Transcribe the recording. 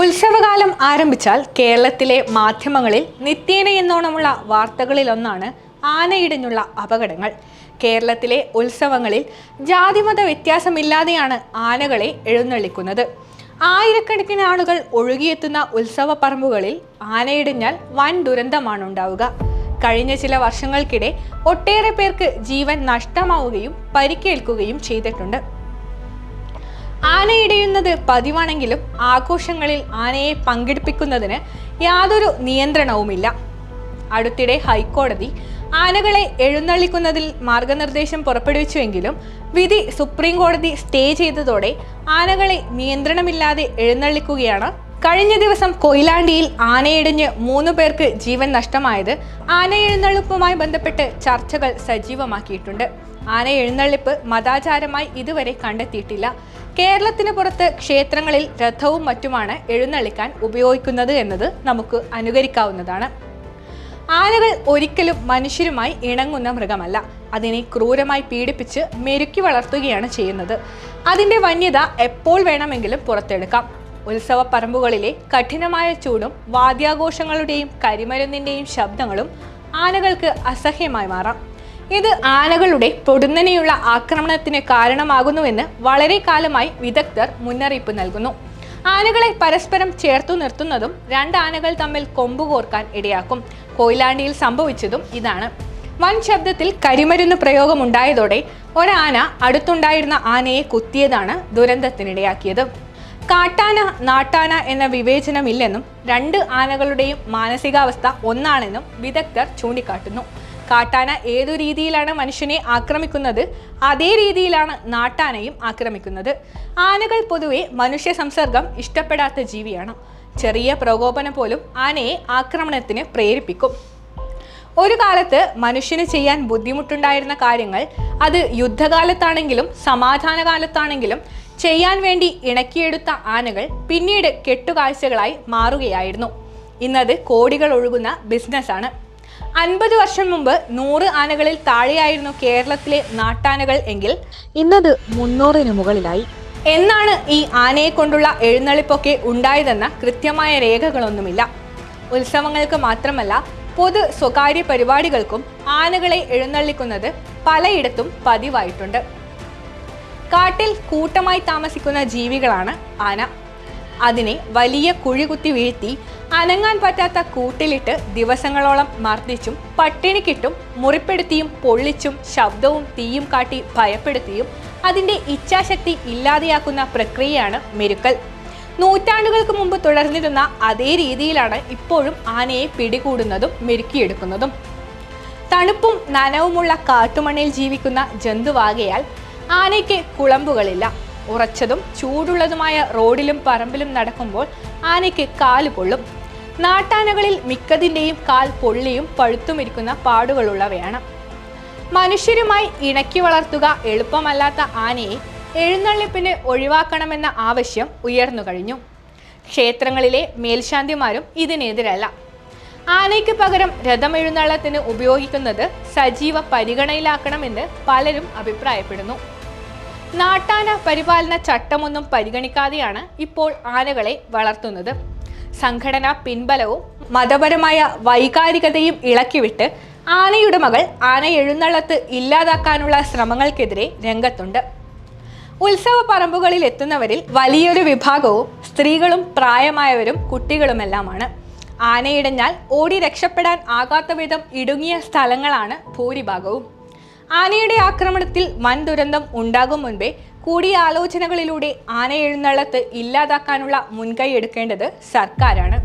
ഉത്സവകാലം ആരംഭിച്ചാൽ കേരളത്തിലെ മാധ്യമങ്ങളിൽ നിത്യേന എന്നോണമുള്ള വാർത്തകളിലൊന്നാണ് ആനയിടിഞ്ഞുള്ള അപകടങ്ങൾ. കേരളത്തിലെ ഉത്സവങ്ങളിൽ ജാതിമത വ്യത്യാസമില്ലാതെയാണ് ആനകളെ എഴുന്നള്ളിക്കുന്നത്. ആയിരക്കണക്കിന് ആളുകൾ ഒഴുകിയെത്തുന്ന ഉത്സവ പറമ്പുകളിൽ ആനയിടിഞ്ഞാൽ വൻ ദുരന്തമാണ് ഉണ്ടാവുക കഴിഞ്ഞ ചില വർഷങ്ങൾക്കിടെ ഒട്ടേറെ പേർക്ക് ജീവൻ നഷ്ടമാവുകയും പരിക്കേൽക്കുകയും ചെയ്തിട്ടുണ്ട്. ആനയിടയുന്നത് പതിവാണെങ്കിലും ആഘോഷങ്ങളിൽ ആനയെ പങ്കെടുപ്പിക്കുന്നതിന് യാതൊരു നിയന്ത്രണവുമില്ല. അടുത്തിടെ ഹൈക്കോടതി ആനകളെ എഴുന്നള്ളിക്കുന്നതിൽ മാർഗനിർദ്ദേശം പുറപ്പെടുവിച്ചുവെങ്കിലും വിധി സുപ്രീം കോടതി സ്റ്റേ ചെയ്തതോടെ ആനകളെ നിയന്ത്രണമില്ലാതെ എഴുന്നള്ളിക്കുകയാണ്. കഴിഞ്ഞ ദിവസം കൊയിലാണ്ടിയിൽ ആനയിടിഞ്ഞ് മൂന്ന് പേർക്ക് ജീവൻ നഷ്ടമായത് ആന എഴുന്നള്ളിപ്പുമായി ബന്ധപ്പെട്ട് ചർച്ചകൾ സജീവമാക്കിയിട്ടുണ്ട്. ആന എഴുന്നള്ളിപ്പ് മതാചാരമായി ഇതുവരെ കണ്ടെത്തിയിട്ടില്ല. കേരളത്തിന് പുറത്ത് ക്ഷേത്രങ്ങളിൽ രഥവും മറ്റുമാണ് എഴുന്നള്ളിക്കാൻ ഉപയോഗിക്കുന്നത് എന്നത് നമുക്ക് അനുകരിക്കാവുന്നതാണ്. ആനകൾ ഒരിക്കലും മനുഷ്യരുമായി ഇണങ്ങുന്ന മൃഗമല്ല. അതിനെ ക്രൂരമായി പീഡിപ്പിച്ച് മെരുക്കി വളർത്തുകയാണ് ചെയ്യുന്നത്. അതിന്റെ വന്യത എപ്പോൾ വേണമെങ്കിലും പുറത്തെടുക്കാം. ഉത്സവ പറമ്പുകളിലെ കഠിനമായ ചൂടും വാദ്യാഘോഷങ്ങളുടെയും കരിമരുന്നിന്റെയും ശബ്ദങ്ങളും ആനകൾക്ക് അസഹ്യമായി മാറാം. ഇത് ആനകളുടെ പൊടുന്നനെയുള്ള ആക്രമണത്തിന് കാരണമാകുന്നുവെന്ന് വളരെ കാലമായി വിദഗ്ധർ മുന്നറിയിപ്പ് നൽകുന്നു. ആനകളെ പരസ്പരം ചേർത്തു നിർത്തുന്നതും രണ്ട് ആനകൾ തമ്മിൽ കൊമ്പുകോർക്കാൻ ഇടയാക്കും. കൊയിലാണ്ടിയിൽ സംഭവിച്ചതും ഇതാണ്. വൻ ശബ്ദത്തിൽ കരിമരുന്ന് പ്രയോഗമുണ്ടായതോടെ ഒരാന അടുത്തുണ്ടായിരുന്ന ആനയെ കുത്തിയതാണ് ദുരന്തത്തിനിടയാക്കിയത്. കാട്ടാന നാട്ടാന എന്ന വിവേചനമില്ലെന്നും രണ്ട് ആനകളുടെയും മാനസികാവസ്ഥ ഒന്നാണെന്നും വിദഗ്ധർ ചൂണ്ടിക്കാട്ടുന്നു. കാട്ടാന ഏതു രീതിയിലാണ് മനുഷ്യനെ ആക്രമിക്കുന്നത് അതേ രീതിയിലാണ് നാട്ടാനയും ആക്രമിക്കുന്നത്. ആനകൾ പൊതുവെ മനുഷ്യ സംസർഗം ഇഷ്ടപ്പെടാത്ത ജീവിയാണ്. ചെറിയ പ്രകോപനം പോലും ആനയെ ആക്രമണത്തിന് പ്രേരിപ്പിക്കും. ഒരു കാലത്ത് മനുഷ്യന് ചെയ്യാൻ ബുദ്ധിമുട്ടുണ്ടായിരുന്ന കാര്യങ്ങൾ അത് യുദ്ധകാലത്താണെങ്കിലും സമാധാന കാലത്താണെങ്കിലും ചെയ്യാൻ വേണ്ടി ഇണക്കിയെടുത്ത ആനകൾ പിന്നീട് കെട്ടുകാഴ്ചകളായി മാറുകയായിരുന്നു. ഇന്നത് കോടികൾ ഒഴുകുന്ന ബിസിനസ്സാണ് അൻപത് വർഷം മുമ്പ് നൂറ് ആനകളിൽ താഴെയായിരുന്നു കേരളത്തിലെ നാട്ടാനകൾ എങ്കിൽ ഇന്നത് മുന്നൂറിന് മുകളിലായി. എന്നാണ് ഈ ആനയെ കൊണ്ടുള്ള എഴുന്നള്ളിപ്പൊക്കെ ഉണ്ടായതെന്ന കൃത്യമായ രേഖകളൊന്നുമില്ല. ഉത്സവങ്ങൾക്ക് മാത്രമല്ല പൊതു സ്വകാര്യ പരിപാടികൾക്കും ആനകളെ എഴുന്നള്ളിക്കുന്നത് പലയിടത്തും പതിവായിട്ടുണ്ട്. കാട്ടിൽ കൂട്ടമായി താമസിക്കുന്ന ജീവികളാണ് ആന. അതിനെ വലിയ കുഴി കുത്തി വീഴ്ത്തി അനങ്ങാൻ പറ്റാത്ത കൂട്ടിലിട്ട് ദിവസങ്ങളോളം മർദ്ദിച്ചും പട്ടിണിക്കിട്ടും മുറിപ്പെടുത്തിയും പൊള്ളിച്ചും ശബ്ദവും തീയും കാട്ടി ഭയപ്പെടുത്തിയും അതിന്റെ ഇച്ഛാശക്തി ഇല്ലാതെയാക്കുന്ന പ്രക്രിയയാണ് മെരുക്കൽ. നൂറ്റാണ്ടുകൾക്ക് മുമ്പ് തുടർന്നിരുന്ന അതേ രീതിയിലാണ് ഇപ്പോഴും ആനയെ പിടികൂടുന്നതും മെരുക്കിയെടുക്കുന്നതും. തണുപ്പും നനവുമുള്ള കാട്ടുമണ്ണിൽ ജീവിക്കുന്ന ജന്തുവാകയാൽ ആനയ്ക്ക് കുളമ്പുകളില്ല. ഉറച്ചതും ചൂടുള്ളതുമായ റോഡിലും പറമ്പിലും നടക്കുമ്പോൾ ആനയ്ക്ക് കാൽ പൊള്ളും. നാട്ടാനകളിൽ മിക്കതിന്റെയും കാൽ പൊള്ളിയും പഴുത്തുമിരിക്കുന്ന പാടുകളുള്ളവയാണ്. മനുഷ്യരുമായി ഇണക്കി വളർത്തുക എളുപ്പമല്ലാത്ത ആനയെ എഴുന്നള്ളിപ്പിന് ഒഴിവാക്കണമെന്ന ആവശ്യം ഉയർന്നു കഴിഞ്ഞു. ക്ഷേത്രങ്ങളിലെ മേൽശാന്തിമാരും ഇതിനെതിരല്ല. ആനയ്ക്ക് പകരം രഥമെഴുന്നള്ളത്തിന് ഉപയോഗിക്കുന്നത് സജീവ പരിഗണയിലാക്കണമെന്ന് പലരും അഭിപ്രായപ്പെടുന്നു. നാട്ടാന പരിപാലന ചട്ടമൊന്നും പരിഗണിക്കാതെയാണ് ഇപ്പോൾ ആനകളെ വളർത്തുന്നത്. സംഘടനാ പിൻബലവും മതപരമായ വൈകാരികതയും ഇളക്കിവിട്ട് ആനയുടമകൾ ആന എഴുന്നള്ളത്ത് ഇല്ലാതാക്കാനുള്ള ശ്രമങ്ങൾക്കെതിരെ രംഗത്തുണ്ട്. ഉത്സവ പറമ്പുകളിൽ എത്തുന്നവരിൽ വലിയൊരു വിഭാഗവും സ്ത്രീകളും പ്രായമായവരും കുട്ടികളുമെല്ലാമാണ്. ആനയിടഞ്ഞാൽ ഓടി രക്ഷപ്പെടാൻ ആകാത്ത വിധം ഇടുങ്ങിയ സ്ഥലങ്ങളാണ് ഭൂരിഭാഗവും. ആനയുടെ ആക്രമണത്തിൽ വൻ ദുരന്തം ഉണ്ടാകും മുൻപേ കൂടിയാലോചനകളിലൂടെ ആന എഴുന്നള്ളത്ത് ഇല്ലാതാക്കാനുള്ള മുൻകൈ എടുക്കേണ്ടത് സർക്കാരാണ്.